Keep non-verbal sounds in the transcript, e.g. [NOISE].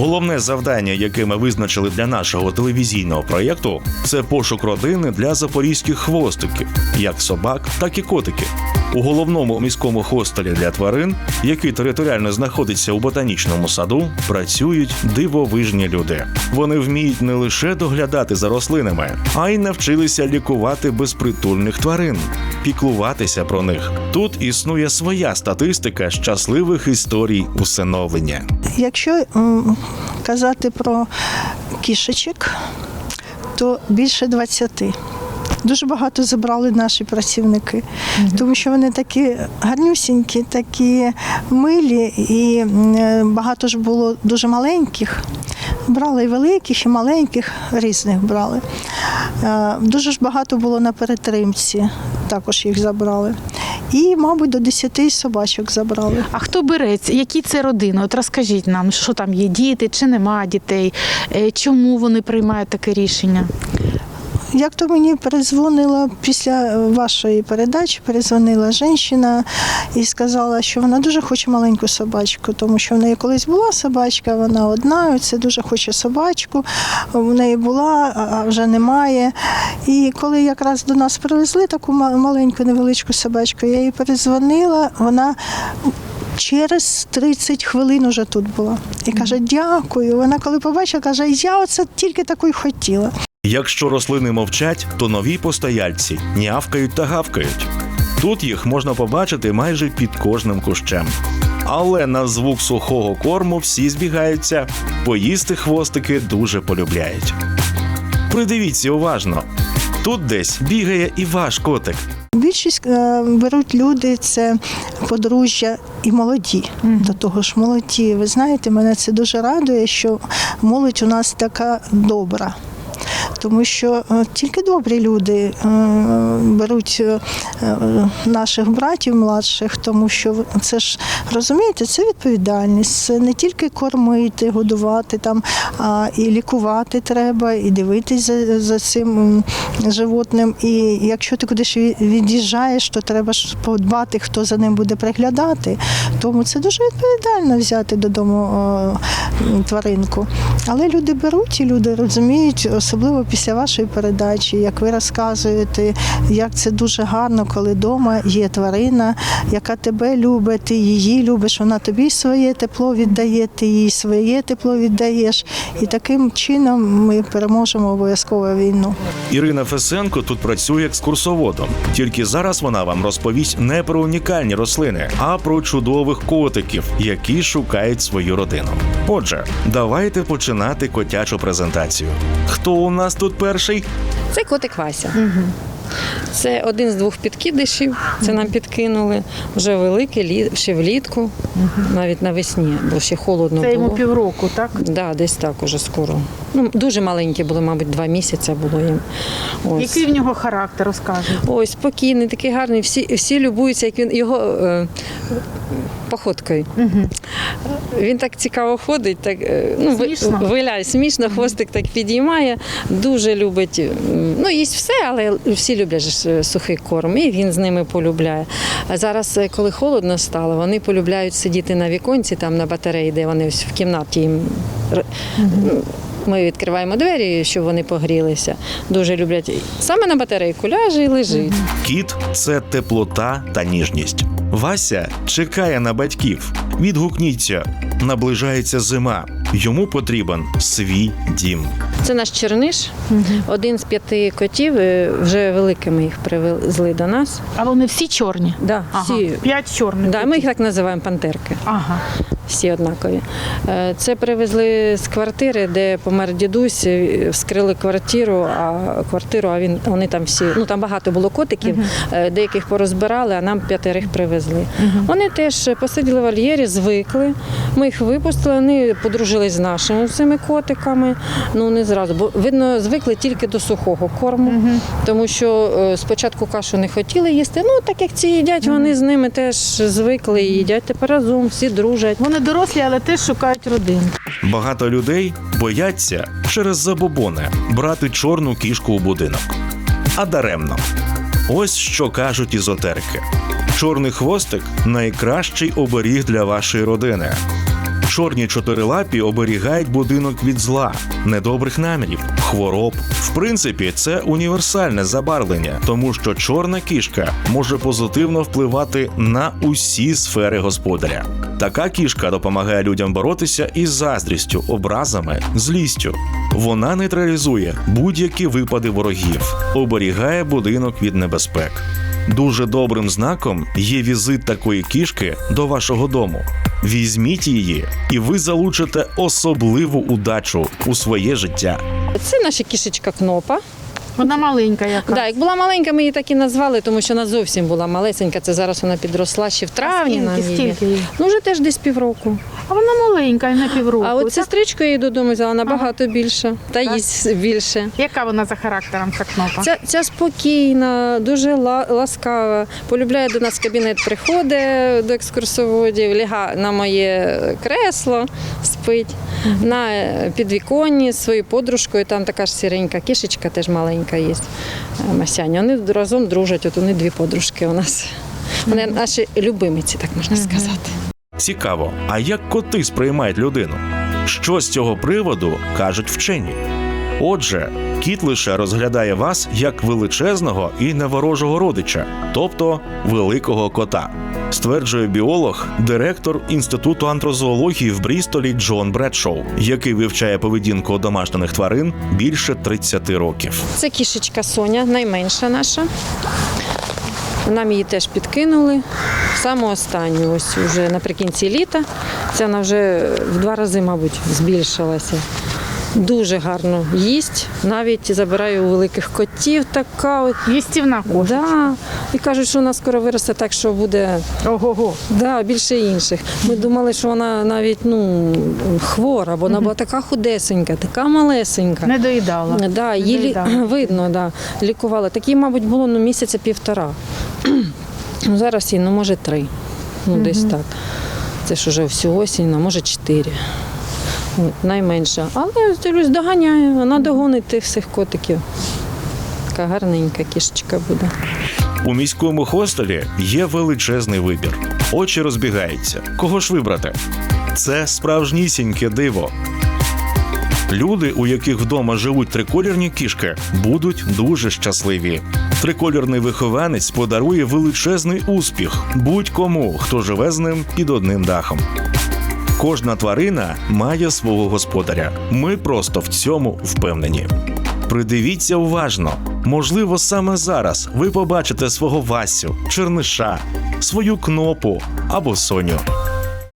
Головне завдання, яке ми визначили для нашого телевізійного проєкту, це пошук родини для запорізьких хвостиків, як собак, так і котиків. У головному міському хостелі для тварин, який територіально знаходиться у ботанічному саду, працюють дивовижні люди. Вони вміють не лише доглядати за рослинами, а й навчилися лікувати безпритульних тварин, піклуватися про них. Тут існує своя статистика щасливих історій усиновлення. Якщо м, казати про кішечок, то більше 20. Дуже багато забрали наші працівники, тому що вони такі гарнюсінькі, такі милі, і е, багато ж було дуже маленьких. Брали і великих, і маленьких, різних брали. Е, Дуже ж багато було на перетримці, також їх забрали. І, мабуть, до 10 собачок забрали. А хто береться? Які це родини? От розкажіть нам, що там є діти чи нема дітей, Е, чому вони приймають таке рішення? Як то мені перезвонила після вашої передачі, перезвонила жінка і сказала, що вона дуже хоче маленьку собачку, тому що в неї колись була собачка, вона одна, це дуже хоче собачку. В неї була, а вже немає. І коли якраз до нас привезли таку маленьку невеличку собачку, я їй перезвонила, вона. Через 30 хвилин уже тут була. І каже, дякую. Вона коли побачила, каже, я оце тільки таку й хотіла. Якщо рослини мовчать, то нові постояльці нявкають та гавкають. Тут їх можна побачити майже під кожним кущем. Але на звук сухого корму всі збігаються, поїсти хвостики дуже полюбляють. Придивіться уважно. Тут десь бігає і ваш котик. Більшість е, беруть люди це подружжя і молоді. До того ж, молоді. Ви знаєте, мене це дуже радує, що молодь у нас така добра. Тому що е, тільки добрі люди е, беруть е, наших братів младших, тому що це ж розумієте, це відповідальність. Це не тільки кормити, годувати там, а і лікувати треба, і дивитись за, за цим животним. І якщо ти кудись від'їжджаєш, то треба ж подбати, хто за ним буде приглядати. Тому це дуже відповідально взяти додому тваринку. Але люди беруть і люди розуміють, особливо після вашої передачі, як ви розказуєте, як це дуже гарно, коли вдома є тварина, яка тебе любить, ти її любиш, вона тобі своє тепло віддає, ти їй своє тепло віддаєш. І таким чином ми переможемо обов'язково війну. Ірина Фесенко тут працює екскурсоводом. Тільки зараз вона вам розповість не про унікальні рослини, а про чудових котиків, які шукають свою родину. Отже, давайте починати котячу презентацію. Хто у нас тут перший? Це котик Вася. Це один з двох підкидишів. Це нам підкинули. Вже великий, лі- ще влітку, навіть навесні, бо ще холодно Це йому було. півроку, так? Да, десь так уже скоро. Ну, дуже маленькі були, мабуть, два місяці було їм. Ось. Який в нього характер, розкажіть? Ой, спокійний, такий гарний. Всі, всі любуються, як він його е, походкою. Він так цікаво ходить, так е, ну, Смішно? виляє смішно, хвостик так підіймає, дуже любить. Ну, їсть все, але всі люблять ж сухий корм, і він з ними полюбляє. А зараз, е, коли холодно стало, вони полюбляють сидіти на віконці, там на батареї, де вони ось в кімнаті їм. ну, Ми відкриваємо двері, щоб вони погрілися. Дуже люблять. Саме на батарейку ляже і лежить. Кіт це теплота та ніжність. Вася чекає на батьків. Відгукніться, наближається зима. Йому потрібен свій дім. Це наш черниш, один з п'яти котів. е, Вже великими їх привезли до нас. А вони всі чорні? Да, Ага. всі. П'ять чорних. Да, ми їх так називаємо пантерки. Ага. Всі однакові. Е, Це привезли з квартири, де помер дідусь, е, вскрили квартиру, а квартиру, а він вони там всі. Ну там багато було котиків, е, деяких порозбирали, а нам п'ятерих привезли. Вони теж посиділи в вольєрі, звикли. Ми їх випустили, вони подружились з нашими цими котиками. Ну не зразу, бо видно, звикли тільки до сухого корму, тому що спочатку кашу не хотіли їсти. Ну так як ці їдять, вони з ними теж звикли і їдять тепер разом, всі дружать. Вони дорослі, але теж шукають родин. Багато людей бояться через забобони брати чорну кішку у будинок. А даремно. Ось що кажуть ізотерики: чорний хвостик найкращий оберіг для вашої родини. Чорні чотирилапі оберігають будинок від зла, недобрих намірів, хвороб. В принципі, це універсальне забарвлення, тому що чорна кішка може позитивно впливати на усі сфери господаря. Така кішка допомагає людям боротися із заздрістю, образами, злістю. Вона нейтралізує будь-які випади ворогів, оберігає будинок від небезпек. Дуже добрим знаком є візит такої кішки до вашого дому. Візьміть її, і ви залучите особливу удачу у своє життя. Це наша кішечка Кнопа. Вона маленька яка. Да, як була маленька, ми її так і назвали, тому що вона зовсім була малесенька. Це зараз вона підросла ще в травні. Скільки, нам її. скільки їй? Ну вже теж десь півроку. А вона маленька, і на півроку. а от так? сестричку я її додому взяла набагато більше, та Так. їсть більше. Яка вона за характером, ця кнопа? Ця, ця спокійна, дуже ла- ласкава. Полюбляє до нас в кабінет, приходить до екскурсоводів, ляга на моє кресло, спить. На е, підвіконні з своєю подружкою, там така ж сіренька кішечка, теж маленька є. е, Масяня. Вони разом дружать, от вони дві подружки у нас. Вони наші любимиці, так можна сказати. Цікаво, а як коти сприймають людину? Що з цього приводу кажуть вчені? Отже, кіт лише розглядає вас як величезного і неворожого родича, тобто великого кота, стверджує біолог, директор інституту антрозоології в Брістолі Джон Бредшоу, який вивчає поведінку домашніх тварин більше 30 років. Це кішечка Соня, найменша наша. Нам її теж підкинули. Саме останню, ось вже наприкінці літа. Це вона вже в два рази, мабуть, збільшилася. Дуже гарно їсть. Навіть забираю у великих котів така. От. Їстівна кошка. Да. І кажуть, що вона скоро виросте так, що буде Ого-го. да, більше інших. Ми думали, що вона навіть ну, хвора, бо вона була така худесенька, така малесенька. Не доїдала. Да, Не її лі- доїдала. [LAUGHS] видно, да, лікували. Такі, мабуть, було ну, місяця півтора. [CLEARS THROAT] Ну, зараз їй, ну, може, три. Ну, десь так. Це ж уже всю осінь, а може чотири. От, найменша. Але дивлюсь, доганяє, вона догонить тих всіх котиків. Така гарненька кішечка буде. У міському хостелі є величезний вибір. Очі розбігаються. Кого ж вибрати? Це справжнісіньке диво. Люди, у яких вдома живуть триколірні кішки, будуть дуже щасливі. Триколірний вихованець подарує величезний успіх будь-кому, хто живе з ним під одним дахом. Кожна тварина має свого господаря. Ми просто в цьому впевнені. Придивіться уважно. Можливо, саме зараз ви побачите свого Васю, черниша, свою кнопу або Соню.